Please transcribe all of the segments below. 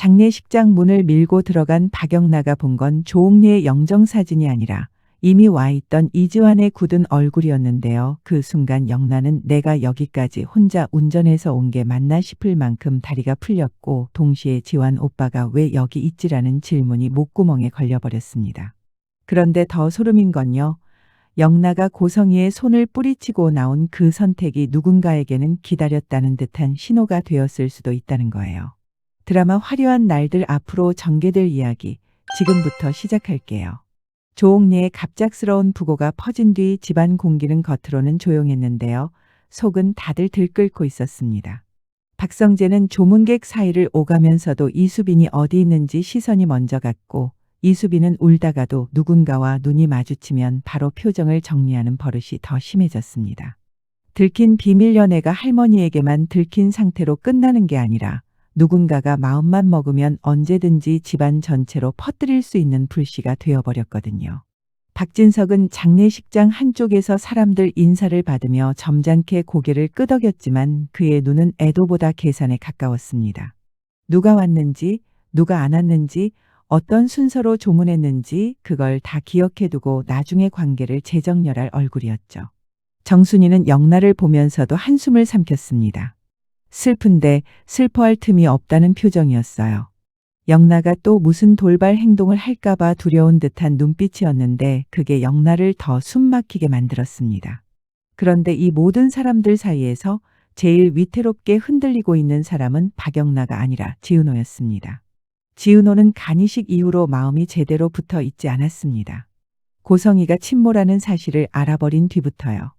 장례식장 문을 밀고 들어간 박영나가 본 건 조옥리의 영정사진이 아니라 이미 와 있던 이지환의 굳은 얼굴이었는데요. 그 순간 영나는 내가 여기까지 혼자 운전해서 온 게 맞나 싶을 만큼 다리가 풀렸고 동시에 지환 오빠가 왜 여기 있지라는 질문이 목구멍에 걸려버렸습니다. 그런데 더 소름인 건요. 영나가 고성이의 손을 뿌리치고 나온 그 선택이 누군가에게는 기다렸다는 듯한 신호가 되었을 수도 있다는 거예요. 드라마 화려한 날들 앞으로 전개될 이야기 지금부터 시작할게요. 조옥리의 갑작스러운 부고가 퍼진 뒤 집안 공기는 겉으로는 조용했는데요. 속은 다들 들끓고 있었습니다. 박성재는 조문객 사이를 오가면서도 이수빈이 어디 있는지 시선이 먼저 갔고 이수빈은 울다가도 누군가와 눈이 마주치면 바로 표정을 정리하는 버릇이 더 심해졌습니다. 들킨 비밀 연애가 할머니에게만 들킨 상태로 끝나는 게 아니라 누군가가 마음만 먹으면 언제든지 집안 전체로 퍼뜨릴 수 있는 불씨가 되어버렸거든요. 박진석은 장례식장 한쪽에서 사람들 인사를 받으며 점잖게 고개를 끄덕였지만 그의 눈은 애도보다 계산에 가까웠습니다. 누가 왔는지, 누가 안 왔는지, 어떤 순서로 조문했는지 그걸 다 기억해두고 나중의 관계를 재정렬할 얼굴이었죠. 정순이는 영나를 보면서도 한숨을 삼켰습니다. 슬픈데 슬퍼할 틈이 없다는 표정이었어요. 영나가 또 무슨 돌발 행동을 할까봐 두려운 듯한 눈빛이었는데 그게 영나를 더 숨막히게 만들었습니다. 그런데 이 모든 사람들 사이에서 제일 위태롭게 흔들리고 있는 사람은 박영나가 아니라 지은호였습니다. 지은호는 간이식 이후로 마음이 제대로 붙어 있지 않았습니다. 고성이가 침몰하는 사실을 알아버린 뒤부터요.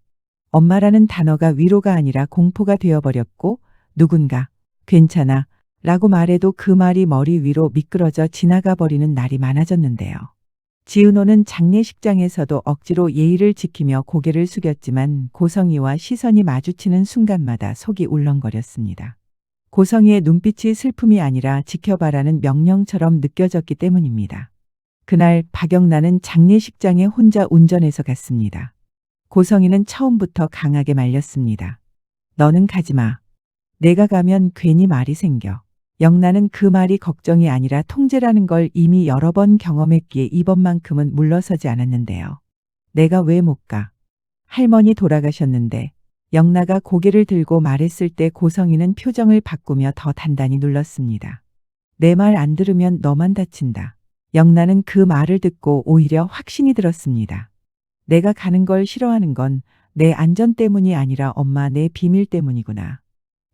엄마라는 단어가 위로가 아니라 공포가 되어버렸고 누군가 괜찮아 라고 말해도 그 말이 머리 위로 미끄러져 지나가 버리는 날이 많아졌는데요. 지은호는 장례식장에서도 억지로 예의를 지키며 고개를 숙였지만 고성이와 시선이 마주치는 순간마다 속이 울렁거렸습니다. 고성이의 눈빛이 슬픔이 아니라 지켜봐라는 명령처럼 느껴졌기 때문입니다. 그날 박영란은 장례식장에 혼자 운전해서 갔습니다. 고성이는 처음부터 강하게 말렸습니다. 너는 가지 마. 내가 가면 괜히 말이 생겨. 영란은 그 말이 걱정이 아니라 통제라는 걸 이미 여러 번 경험했기에 이번만큼은 물러서지 않았는데요. 내가 왜 못 가? 할머니 돌아가셨는데 영나가 고개를 들고 말했을 때 고성이는 표정을 바꾸며 더 단단히 눌렀습니다. 내 말 안 들으면 너만 다친다. 영나는 그 말을 듣고 오히려 확신이 들었습니다. 내가 가는 걸 싫어하는 건 내 안전 때문이 아니라 엄마 내 비밀 때문이구나.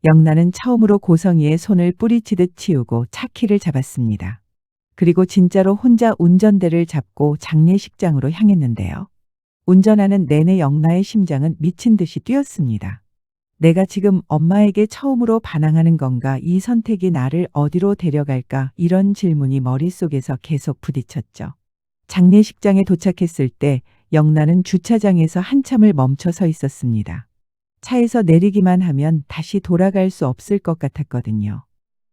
영나는 처음으로 고성이의 손을 뿌리치듯 치우고 차키를 잡았습니다. 그리고 진짜로 혼자 운전대를 잡고 장례식장으로 향했는데요. 운전하는 내내 영나의 심장은 미친 듯이 뛰었습니다. 내가 지금 엄마에게 처음으로 반항하는 건가 이 선택이 나를 어디로 데려갈까 이런 질문이 머릿속에서 계속 부딪혔죠. 장례식장에 도착했을 때 영나는 주차장에서 한참을 멈춰 서 있었습니다. 차에서 내리기만 하면 다시 돌아갈 수 없을 것 같았거든요.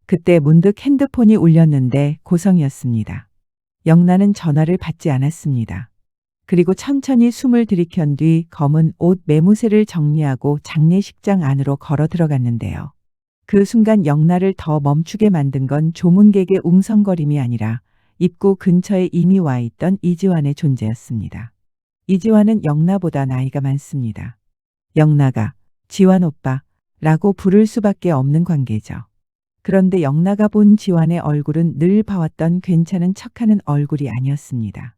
그때 문득 핸드폰이 울렸는데 고성이었습니다. 영나는 전화를 받지 않았습니다. 그리고 천천히 숨을 들이켠 뒤 검은 옷 매무새를 정리하고 장례식장 안으로 걸어 들어갔는데요. 그 순간 영나를 더 멈추게 만든 건 조문객의 웅성거림이 아니라 입구 근처에 이미 와 있던 이지환의 존재였습니다. 이지환은 영나보다 나이가 많습니다. 영나가 지환 오빠 라고 부를 수밖에 없는 관계죠. 그런데 영나가 본 지환의 얼굴은 늘 봐왔던 괜찮은 척하는 얼굴이 아니었습니다.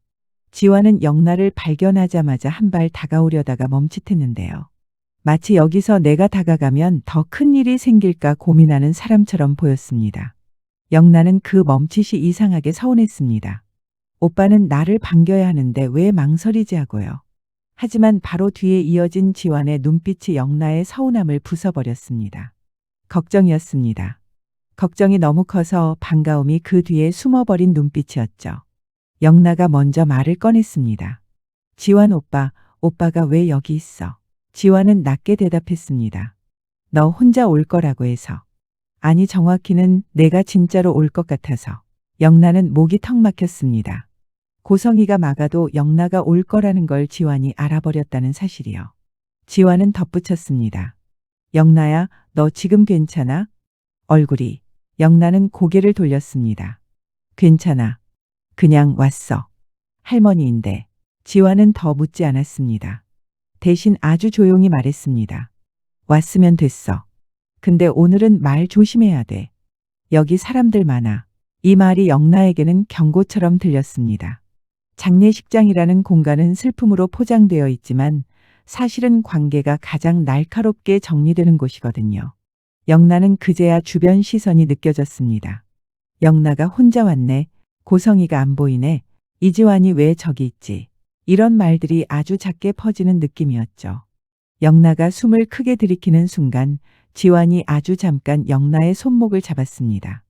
지환은 영나를 발견하자마자 한 발 다가오려다가 멈칫했는데요. 마치 여기서 내가 다가가면 더 큰 일이 생길까 고민하는 사람처럼 보였습니다. 영나는 그 멈칫이 이상하게 서운했습니다. 오빠는 나를 반겨야 하는데 왜 망설이지 하고요. 하지만 바로 뒤에 이어진 지환의 눈빛이 영나의 서운함을 부숴버렸습니다. 걱정이었습니다. 걱정이 너무 커서 반가움이 그 뒤에 숨어버린 눈빛이었죠. 영나가 먼저 말을 꺼냈습니다. 지환 오빠, 오빠가 왜 여기 있어? 지환은 낮게 대답했습니다. 너 혼자 올 거라고 해서. 아니 정확히는 내가 진짜로 올 것 같아서. 영나는 목이 턱 막혔습니다. 고성이가 막아도 영나가 올 거라는 걸 지환이 알아버렸다는 사실이요. 지환은 덧붙였습니다. 영나야, 너 지금 괜찮아? 얼굴이 영란은 고개를 돌렸습니다. 괜찮아. 그냥 왔어. 할머니인데 지화는 더 묻지 않았습니다. 대신 아주 조용히 말했습니다. 왔으면 됐어. 근데 오늘은 말 조심해야 돼. 여기 사람들 많아. 이 말이 영나에게는 경고처럼 들렸습니다. 장례식장이라는 공간은 슬픔으로 포장되어 있지만 사실은 관계가 가장 날카롭게 정리되는 곳이거든요. 영나는 그제야 주변 시선이 느껴졌습니다. 영나가 혼자 왔네. 고성이가 안 보이네. 이지환이 왜 저기 있지? 이런 말들이 아주 작게 퍼지는 느낌이었죠. 영나가 숨을 크게 들이키는 순간 지환이 아주 잠깐 영나의 손목을 잡았습니다.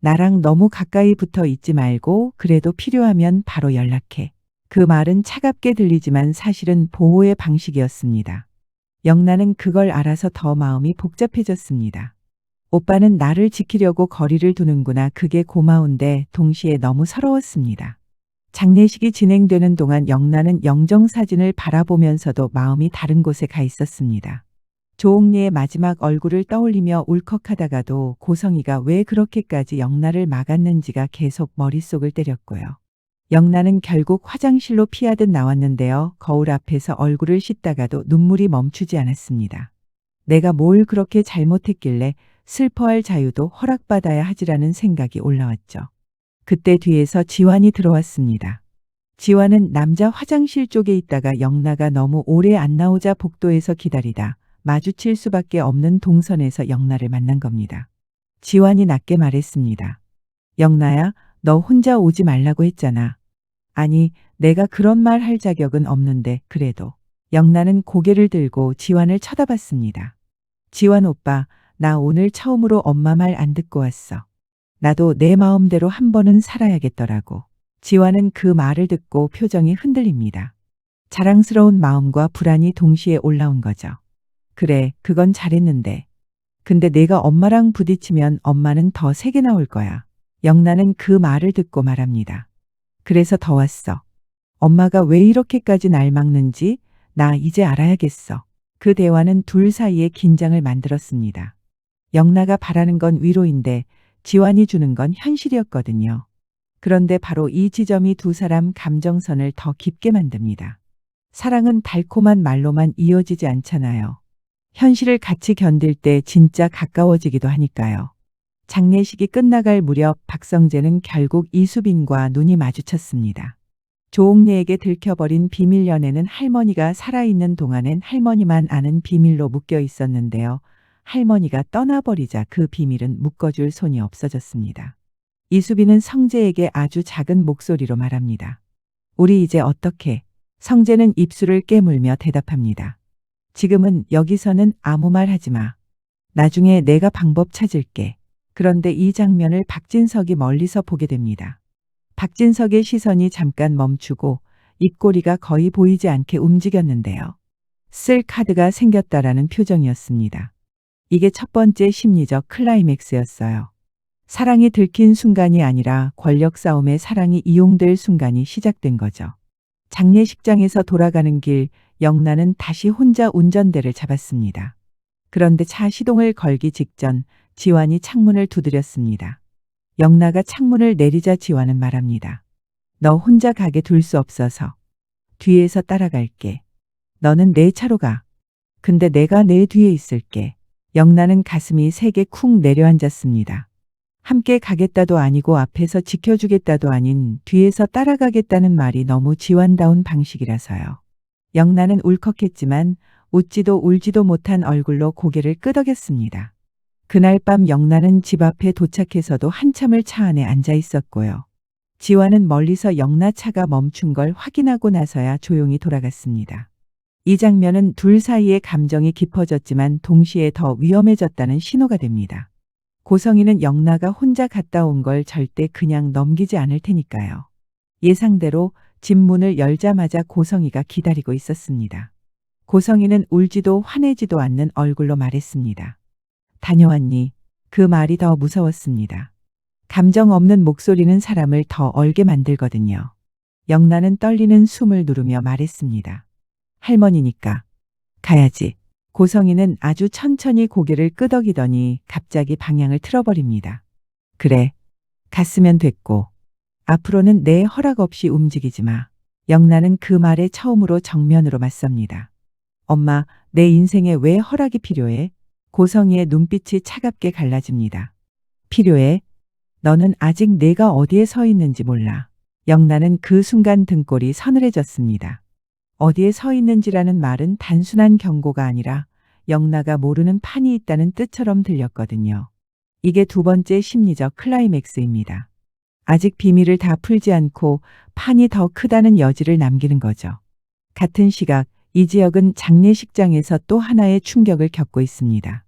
나랑 너무 가까이 붙어 있지 말고 그래도 필요하면 바로 연락해. 그 말은 차갑게 들리지만 사실은 보호의 방식이었습니다. 영나는 그걸 알아서 더 마음이 복잡해졌습니다. 오빠는 나를 지키려고 거리를 두는구나. 그게 고마운데 동시에 너무 서러웠습니다. 장례식이 진행되는 동안 영나는 영정 사진을 바라보면서도 마음이 다른 곳에 가 있었습니다. 조옥리의 마지막 얼굴을 떠올리며 울컥하다가도 고성이가 왜 그렇게까지 영나를 막았는지가 계속 머릿속을 때렸고요. 영나는 결국 화장실로 피하듯 나왔는데요. 거울 앞에서 얼굴을 씻다가도 눈물이 멈추지 않았습니다. 내가 뭘 그렇게 잘못했길래 슬퍼할 자유도 허락받아야 하지라는 생각이 올라왔죠. 그때 뒤에서 지환이 들어왔습니다. 지환은 남자 화장실 쪽에 있다가 영나가 너무 오래 안 나오자 복도에서 기다리다 마주칠 수밖에 없는 동선에서 영나를 만난 겁니다. 지환이 낮게 말했습니다. 영나야, 너 혼자 오지 말라고 했잖아. 아니, 내가 그런 말 할 자격은 없는데 그래도. 영나는 고개를 들고 지환을 쳐다봤습니다. 지환 오빠, 나 오늘 처음으로 엄마 말 안 듣고 왔어. 나도 내 마음대로 한 번은 살아야겠더라고. 지환은 그 말을 듣고 표정이 흔들립니다. 자랑스러운 마음과 불안이 동시에 올라온 거죠. 그래, 그건 잘했는데. 근데 내가 엄마랑 부딪히면 엄마는 더 세게 나올 거야. 영나는 그 말을 듣고 말합니다. 그래서 더 왔어. 엄마가 왜 이렇게까지 날 막는지 나 이제 알아야겠어. 그 대화는 둘 사이에 긴장을 만들었습니다. 영나가 바라는 건 위로인데 지환이 주는 건 현실이었거든요. 그런데 바로 이 지점이 두 사람 감정선을 더 깊게 만듭니다. 사랑은 달콤한 말로만 이어지지 않잖아요. 현실을 같이 견딜 때 진짜 가까워지기도 하니까요. 장례식이 끝나갈 무렵 박성재는 결국 이수빈과 눈이 마주쳤습니다. 조옥래에게 들켜버린 비밀 연애는 할머니가 살아있는 동안엔 할머니만 아는 비밀로 묶여 있었는데요. 할머니가 떠나버리자 그 비밀은 묶어줄 손이 없어졌습니다. 이수빈은 성재에게 아주 작은 목소리로 말합니다. 우리 이제 어떻게? 성재는 입술을 깨물며 대답합니다. 지금은 여기서는 아무 말 하지 마. 나중에 내가 방법 찾을게. 그런데 이 장면을 박진석이 멀리서 보게 됩니다. 박진석의 시선이 잠깐 멈추고 입꼬리가 거의 보이지 않게 움직였는데요. 쓸 카드가 생겼다라는 표정이었습니다. 이게 첫 번째 심리적 클라이맥스였어요. 사랑이 들킨 순간이 아니라 권력 싸움에 사랑이 이용될 순간이 시작된 거죠. 장례식장에서 돌아가는 길 영란은 다시 혼자 운전대를 잡았습니다. 그런데 차 시동을 걸기 직전 지환이 창문을 두드렸습니다. 영나가 창문을 내리자 지환은 말합니다. 너 혼자 가게 둘 수 없어서 뒤에서 따라갈게. 너는 내 차로 가. 근데 내가 내 뒤에 있을게. 영나는 가슴이 세게 쿵 내려앉았습니다. 함께 가겠다도 아니고 앞에서 지켜주겠다도 아닌 뒤에서 따라가겠다는 말이 너무 지환다운 방식이라서요. 영나는 울컥했지만 웃지도 울지도 못한 얼굴로 고개를 끄덕였습니다. 그날 밤 영나는 집 앞에 도착해서도 한참을 차 안에 앉아 있었고요. 지환은 멀리서 영나 차가 멈춘 걸 확인하고 나서야 조용히 돌아갔습니다. 이 장면은 둘 사이의 감정이 깊어졌지만 동시에 더 위험해졌다는 신호가 됩니다. 고성이는 영나가 혼자 갔다 온 걸 절대 그냥 넘기지 않을 테니까요. 예상대로 집 문을 열자마자 고성이가 기다리고 있었습니다. 고성이는 울지도 화내지도 않는 얼굴로 말했습니다. 다녀왔니? 그 말이 더 무서웠습니다. 감정 없는 목소리는 사람을 더 얼게 만들거든요. 영나는 떨리는 숨을 누르며 말했습니다. 할머니니까. 가야지. 고성이는 아주 천천히 고개를 끄덕이더니 갑자기 방향을 틀어버립니다. 그래. 갔으면 됐고. 앞으로는 내 허락 없이 움직이지 마. 영란은 그 말에 처음으로 정면으로 맞섭니다. 엄마, 내 인생에 왜 허락이 필요해? 고성이의 눈빛이 차갑게 갈라집니다. 필요해? 너는 아직 내가 어디에 서 있는지 몰라. 영란은 그 순간 등골이 서늘해졌습니다. 어디에 서 있는지라는 말은 단순한 경고가 아니라 영나가 모르는 판이 있다는 뜻처럼 들렸거든요. 이게 두 번째 심리적 클라이맥스입니다. 아직 비밀을 다 풀지 않고 판이 더 크다는 여지를 남기는 거죠. 같은 시각 이 지역은 장례식장에서 또 하나의 충격을 겪고 있습니다.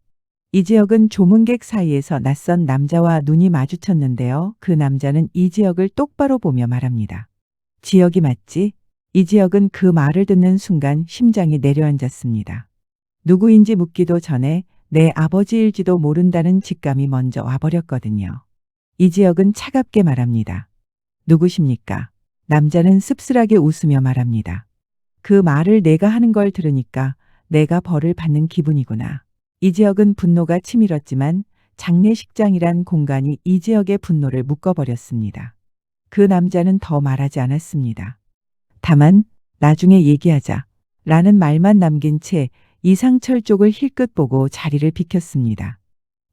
이 지역은 조문객 사이에서 낯선 남자와 눈이 마주쳤는데요. 그 남자는 이 지역을 똑바로 보며 말합니다. 지역이 맞지? 이 지역은 그 말을 듣는 순간 심장이 내려앉았습니다. 누구인지 묻기도 전에 내 아버지일지도 모른다는 직감이 먼저 와버렸거든요. 이 지역은 차갑게 말합니다. 누구십니까? 남자는 씁쓸하게 웃으며 말합니다. 그 말을 내가 하는 걸 들으니까 내가 벌을 받는 기분이구나. 이 지역은 분노가 치밀었지만 장례식장이란 공간이 이 지역의 분노를 묶어버렸습니다. 그 남자는 더 말하지 않았습니다. 다만 나중에 얘기하자 라는 말만 남긴 채 이상철 쪽을 힐끗 보고 자리를 비켰습니다.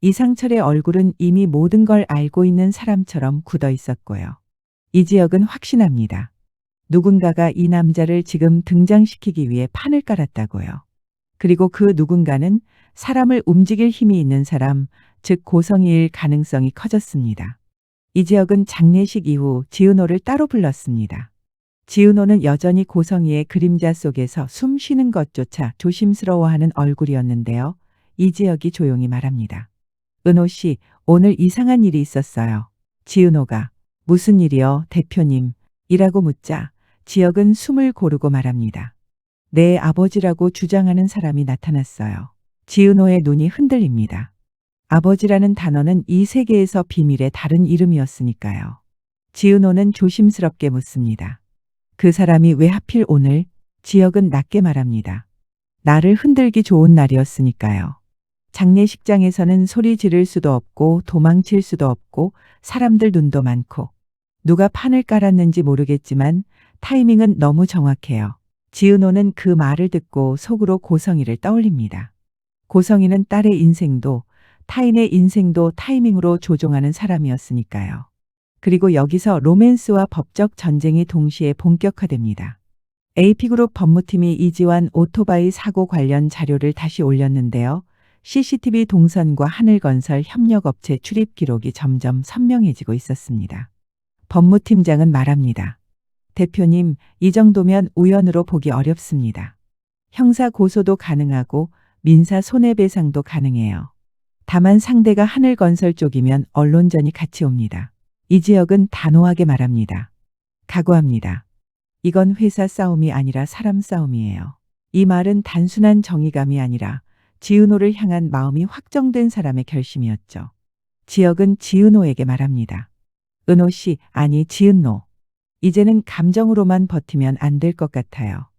이상철의 얼굴은 이미 모든 걸 알고 있는 사람처럼 굳어 있었고요. 이 지역은 확신합니다. 누군가가 이 남자를 지금 등장시키기 위해 판을 깔았다고요. 그리고 그 누군가는 사람을 움직일 힘이 있는 사람, 즉 고성이일 가능성이 커졌습니다. 이 지역은 장례식 이후 지은호를 따로 불렀습니다. 지은호는 여전히 고성이의 그림자 속에서 숨 쉬는 것조차 조심스러워하는 얼굴이었는데요. 이 지역이 조용히 말합니다. 은호 씨, 오늘 이상한 일이 있었어요. 지은호가 무슨 일이요, 대표님? 이라고 묻자 지역은 숨을 고르고 말합니다. 내 아버지라고 주장하는 사람이 나타났어요. 지은호의 눈이 흔들립니다. 아버지라는 단어는 이 세계에서 비밀의 다른 이름이었으니까요. 지은호는 조심스럽게 묻습니다. 그 사람이 왜 하필 오늘 지역은 낮게 말합니다. 나를 흔들기 좋은 날이었으니까요. 장례식장에서는 소리 지를 수도 없고 도망칠 수도 없고 사람들 눈도 많고 누가 판을 깔았는지 모르겠지만 타이밍은 너무 정확해요. 지은호는 그 말을 듣고 속으로 고성이를 떠올립니다. 고성이는 딸의 인생도 타인의 인생도 타이밍으로 조종하는 사람이었으니까요. 그리고 여기서 로맨스와 법적 전쟁이 동시에 본격화됩니다. AP그룹 법무팀이 이지환 오토바이 사고 관련 자료를 다시 올렸는데요. CCTV 동선과 하늘건설 협력업체 출입 기록이 점점 선명해지고 있었습니다. 법무팀장은 말합니다. 대표님, 이 정도면 우연으로 보기 어렵습니다. 형사 고소도 가능하고 민사 손해배상도 가능해요. 다만 상대가 하늘건설 쪽이면 언론전이 같이 옵니다. 이 지역은 단호하게 말합니다. 각오합니다. 이건 회사 싸움이 아니라 사람 싸움이에요. 이 말은 단순한 정의감이 아니라 지은호를 향한 마음이 확정된 사람의 결심이었죠. 지역은 지은호에게 말합니다. 은호 씨, 아니 지은노. 이제는 감정으로만 버티면 안 될 것 같아요.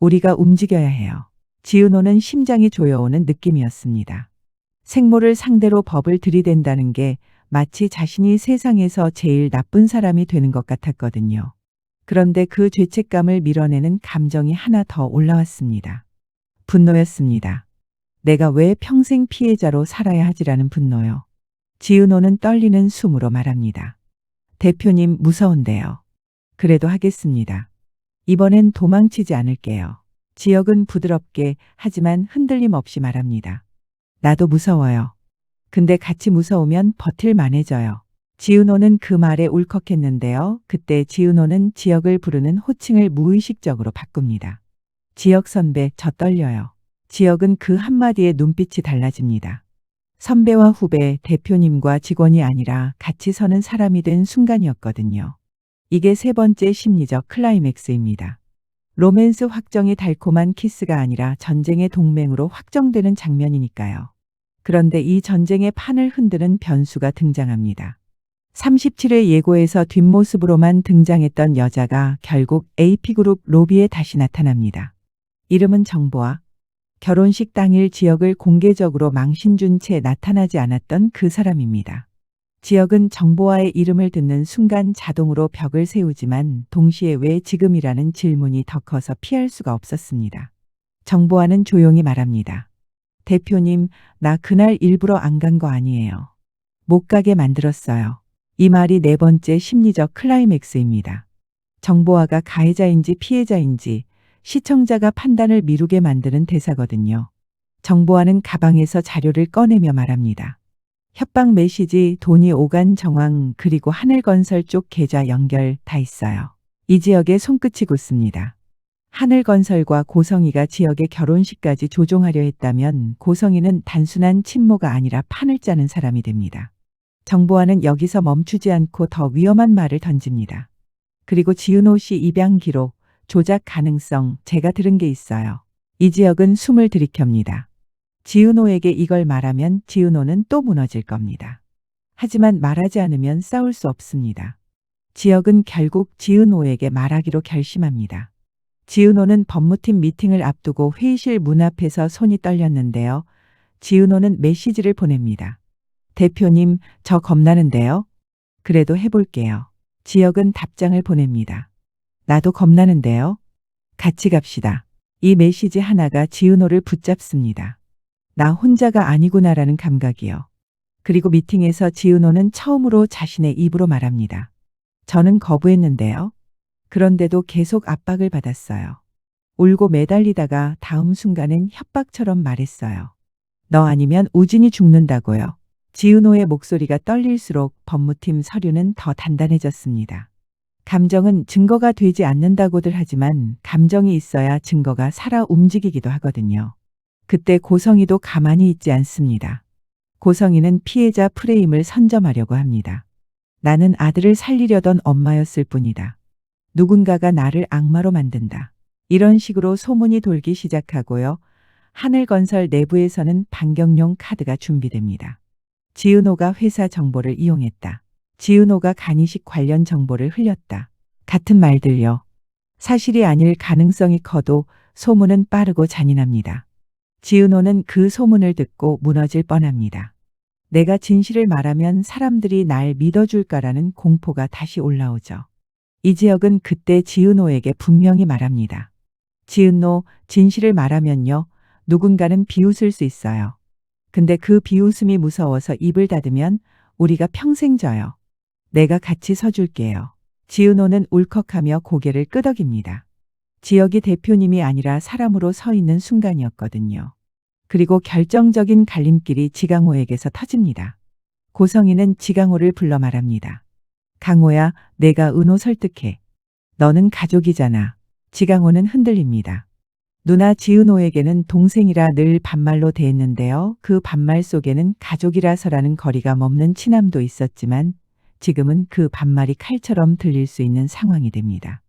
우리가 움직여야 해요. 지은호는 심장이 조여오는 느낌이었습니다. 생모를 상대로 법을 들이댄다는 게 마치 자신이 세상에서 제일 나쁜 사람이 되는 것 같았거든요. 그런데 그 죄책감을 밀어내는 감정이 하나 더 올라왔습니다. 분노였습니다. 내가 왜 평생 피해자로 살아야 하지라는 분노요. 지은호는 떨리는 숨으로 말합니다. 대표님 무서운데요. 그래도 하겠습니다. 이번엔 도망치지 않을게요. 지역은 부드럽게 하지만 흔들림 없이 말합니다. 나도 무서워요. 근데 같이 무서우면 버틸 만해져요. 지은호는 그 말에 울컥했는데요. 그때 지은호는 지역을 부르는 호칭을 무의식적으로 바꿉니다. 지역 선배, 저 떨려요. 지역은 그 한마디에 눈빛이 달라집니다. 선배와 후배, 대표님과 직원이 아니라 같이 서는 사람이 된 순간이었거든요. 이게 세 번째 심리적 클라이맥스입니다. 로맨스 확정이 달콤한 키스가 아니라 전쟁의 동맹으로 확정되는 장면이니까요. 그런데 이 전쟁의 판을 흔드는 변수가 등장합니다. 37회 예고에서 뒷모습으로만 등장했던 여자가 결국 AP그룹 로비에 다시 나타납니다. 이름은 정보와 결혼식 당일 지역을 공개적으로 망신준 채 나타나지 않았던 그 사람입니다. 지역은 정보와의 이름을 듣는 순간 자동으로 벽을 세우지만 동시에 왜 지금이라는 질문이 더 커서 피할 수가 없었습니다. 정보와는 조용히 말합니다. 대표님, 나 그날 일부러 안 간 거 아니에요. 못 가게 만들었어요. 이 말이 네 번째 심리적 클라이맥스입니다. 정보화가 가해자인지 피해자인지 시청자가 판단을 미루게 만드는 대사거든요. 정보화는 가방에서 자료를 꺼내며 말합니다. 협박 메시지, 돈이 오간 정황, 그리고 하늘건설 쪽 계좌 연결 다 있어요. 이 지역에 손끝이 굳습니다. 하늘건설과 고성이가 지역의 결혼식까지 조종하려 했다면 고성이는 단순한 친모가 아니라 판을 짜는 사람이 됩니다. 정보화는 여기서 멈추지 않고 더 위험한 말을 던집니다. 그리고 지은호 씨 입양 기록, 조작 가능성, 제가 들은 게 있어요. 이 지역은 숨을 들이켭니다. 지은호에게 이걸 말하면 지은호는 또 무너질 겁니다. 하지만 말하지 않으면 싸울 수 없습니다. 지역은 결국 지은호에게 말하기로 결심합니다. 지은호는 법무팀 미팅을 앞두고 회의실 문 앞에서 손이 떨렸는데요. 지은호는 메시지를 보냅니다. 대표님, 저 겁나는데요? 그래도 해볼게요. 지역은 답장을 보냅니다. 나도 겁나는데요? 같이 갑시다. 이 메시지 하나가 지은호를 붙잡습니다. 나 혼자가 아니구나라는 감각이요. 그리고 미팅에서 지은호는 처음으로 자신의 입으로 말합니다. 저는 거부했는데요. 그런데도 계속 압박을 받았어요. 울고 매달리다가 다음 순간엔 협박처럼 말했어요. 너 아니면 우진이 죽는다고요. 지은호의 목소리가 떨릴수록 법무팀 서류는 더 단단해졌습니다. 감정은 증거가 되지 않는다고들 하지만 감정이 있어야 증거가 살아 움직이기도 하거든요. 그때 고성이도 가만히 있지 않습니다. 고성이는 피해자 프레임을 선점하려고 합니다. 나는 아들을 살리려던 엄마였을 뿐이다. 누군가가 나를 악마로 만든다. 이런 식으로 소문이 돌기 시작하고요. 하늘건설 내부에서는 반경용 카드가 준비됩니다. 지은호가 회사 정보를 이용했다. 지은호가 간이식 관련 정보를 흘렸다. 같은 말들요. 사실이 아닐 가능성이 커도 소문은 빠르고 잔인합니다. 지은호는 그 소문을 듣고 무너질 뻔합니다. 내가 진실을 말하면 사람들이 날 믿어줄까라는 공포가 다시 올라오죠. 이 지역은 그때 지은호에게 분명히 말합니다. 지은호, 진실을 말하면요. 누군가는 비웃을 수 있어요. 근데 그 비웃음이 무서워서 입을 닫으면 우리가 평생 져요. 내가 같이 서줄게요. 지은호는 울컥하며 고개를 끄덕입니다. 지역이 대표님이 아니라 사람으로 서 있는 순간이었거든요. 그리고 결정적인 갈림길이 지강호에게서 터집니다. 고성이는 지강호를 불러 말합니다. 강호야, 내가 은호 설득해. 너는 가족이잖아. 지강호는 흔들립니다. 누나 지은호에게는 동생이라 늘 반말로 대했는데요. 그 반말 속에는 가족이라서라는 거리가 머는 친함도 있었지만 지금은 그 반말이 칼처럼 들릴 수 있는 상황이 됩니다.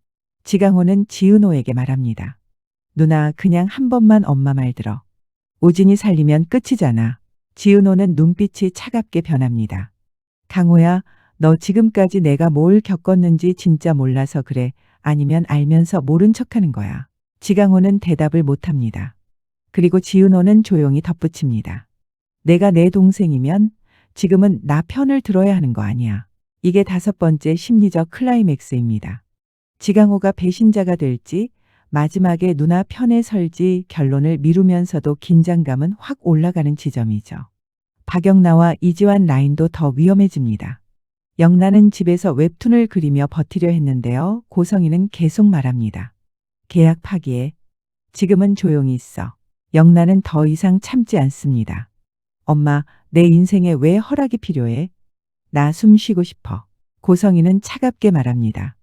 지강호는 지은호에게 말합니다. 누나 그냥 한 번만 엄마 말 들어. 우진이 살리면 끝이잖아. 지은호는 눈빛이 차갑게 변합니다. 강호야, 너 지금까지 내가 뭘 겪었는지 진짜 몰라서 그래. 아니면 알면서 모른 척하는 거야. 지강호는 대답을 못합니다. 그리고 지은호는 조용히 덧붙입니다. 내가 내 동생이면 지금은 나 편을 들어야 하는 거 아니야. 이게 다섯 번째 심리적 클라이맥스입니다. 지강호가 배신자가 될지 마지막에 누나 편에 설지 결론을 미루면서도 긴장감은 확 올라가는 지점이죠. 박영나와 이지환 라인도 더 위험해집니다. 영나는 집에서 웹툰을 그리며 버티려 했는데요. 고성이는 계속 말합니다. 계약 파기에 지금은 조용히 있어. 영나는 더 이상 참지 않습니다. 엄마, 내 인생에 왜 허락이 필요해? 나 숨 쉬고 싶어. 고성이는 차갑게 말합니다.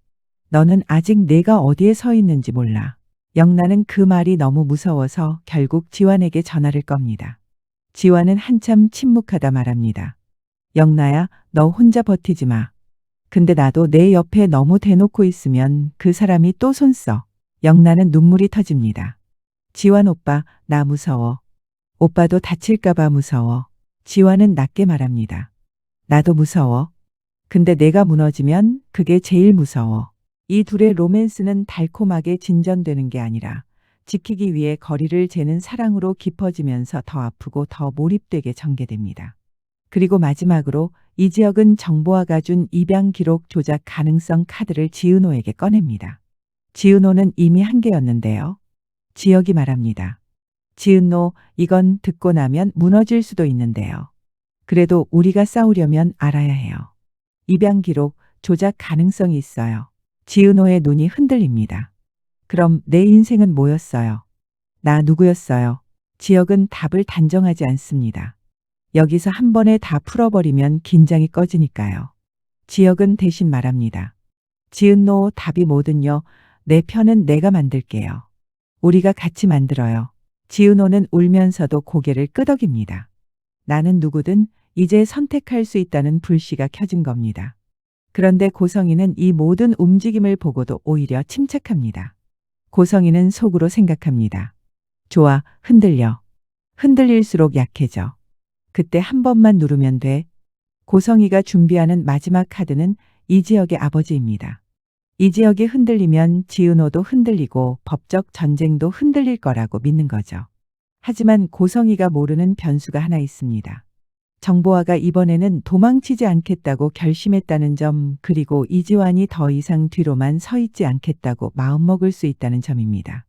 너는 아직 내가 어디에 서 있는지 몰라. 영나는 그 말이 너무 무서워서 결국 지환에게 전화를 겁니다. 지환은 한참 침묵하다 말합니다. 영나야, 너 혼자 버티지 마. 근데 나도 내 옆에 너무 대놓고 있으면 그 사람이 또 손 써. 영나는 눈물이 터집니다. 지환 오빠, 나 무서워. 오빠도 다칠까봐 무서워. 지환은 낮게 말합니다. 나도 무서워. 근데 내가 무너지면 그게 제일 무서워. 이 둘의 로맨스는 달콤하게 진전되는 게 아니라 지키기 위해 거리를 재는 사랑으로 깊어지면서 더 아프고 더 몰입되게 전개됩니다. 그리고 마지막으로 이지혁은 정보화가 준 입양 기록 조작 가능성 카드를 지은호에게 꺼냅니다. 지은호는 이미 한 개였는데요. 지혁이 말합니다. 지은호, 이건 듣고 나면 무너질 수도 있는데요. 그래도 우리가 싸우려면 알아야 해요. 입양 기록 조작 가능성이 있어요. 지은호의 눈이 흔들립니다. 그럼 내 인생은 뭐였어요? 나 누구였어요? 지역은 답을 단정하지 않습니다. 여기서 한 번에 다 풀어버리면 긴장이 꺼지니까요. 지역은 대신 말합니다. 지은노 답이 뭐든요. 내 편은 내가 만들게요. 우리가 같이 만들어요. 지은호는 울면서도 고개를 끄덕입니다. 나는 누구든 이제 선택할 수 있다는 불씨가 켜진 겁니다. 그런데 고성이는 이 모든 움직임을 보고도 오히려 침착합니다. 고성이는 속으로 생각합니다. 좋아, 흔들려. 흔들릴수록 약해져. 그때 한 번만 누르면 돼. 고성이가 준비하는 마지막 카드는 이지혁의 아버지입니다. 이지혁이 흔들리면 지은호도 흔들리고 법적 전쟁도 흔들릴 거라고 믿는 거죠. 하지만 고성이가 모르는 변수가 하나 있습니다. 정보화가 이번에는 도망치지 않겠다고 결심했다는 점, 그리고 이지환이 더 이상 뒤로만 서 있지 않겠다고 마음먹을 수 있다는 점입니다.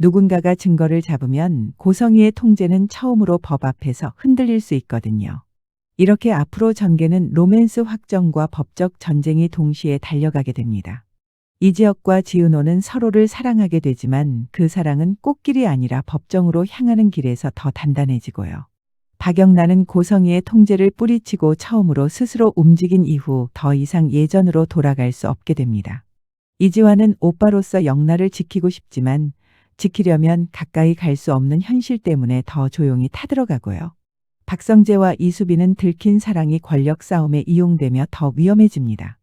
누군가가 증거를 잡으면 고성이의 통제는 처음으로 법 앞에서 흔들릴 수 있거든요. 이렇게 앞으로 전개는 로맨스 확정과 법적 전쟁이 동시에 달려가게 됩니다. 이지혁과 지은호는 서로를 사랑하게 되지만 그 사랑은 꽃길이 아니라 법정으로 향하는 길에서 더 단단해지고요. 박영란은 고성이의 통제를 뿌리치고 처음으로 스스로 움직인 이후 더 이상 예전으로 돌아갈 수 없게 됩니다. 이지환은 오빠로서 영란을 지키고 싶지만 지키려면 가까이 갈 수 없는 현실 때문에 더 조용히 타들어가고요. 박성재와 이수빈은 들킨 사랑이 권력 싸움에 이용되며 더 위험해집니다.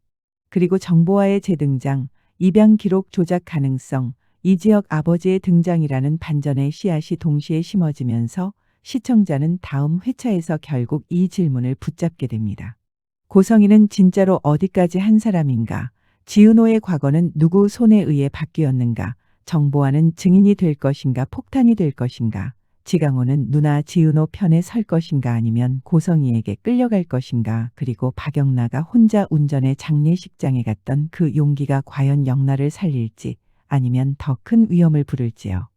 그리고 정보화의 재등장, 입양 기록 조작 가능성, 이지혁 아버지의 등장이라는 반전의 씨앗이 동시에 심어지면서 시청자는 다음 회차에서 결국 이 질문을 붙잡게 됩니다. 고성이는 진짜로 어디까지 한 사람인가? 지은호의 과거는 누구 손에 의해 바뀌었는가? 정보화는 증인이 될 것인가 폭탄이 될 것인가? 지강호는 누나 지은호 편에 설 것인가 아니면 고성이에게 끌려갈 것인가 그리고 박영나가 혼자 운전해 장례식장에 갔던 그 용기가 과연 영나를 살릴지 아니면 더 큰 위험을 부를지요.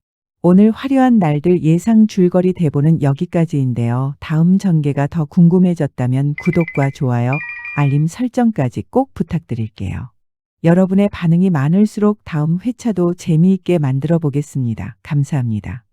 오늘 화려한 날들 예상 줄거리 대본은 여기까지인데요. 다음 전개가 더 궁금해졌다면 구독과 좋아요, 알림 설정까지 꼭 부탁드릴게요. 여러분의 반응이 많을수록 다음 회차도 재미있게 만들어 보겠습니다. 감사합니다.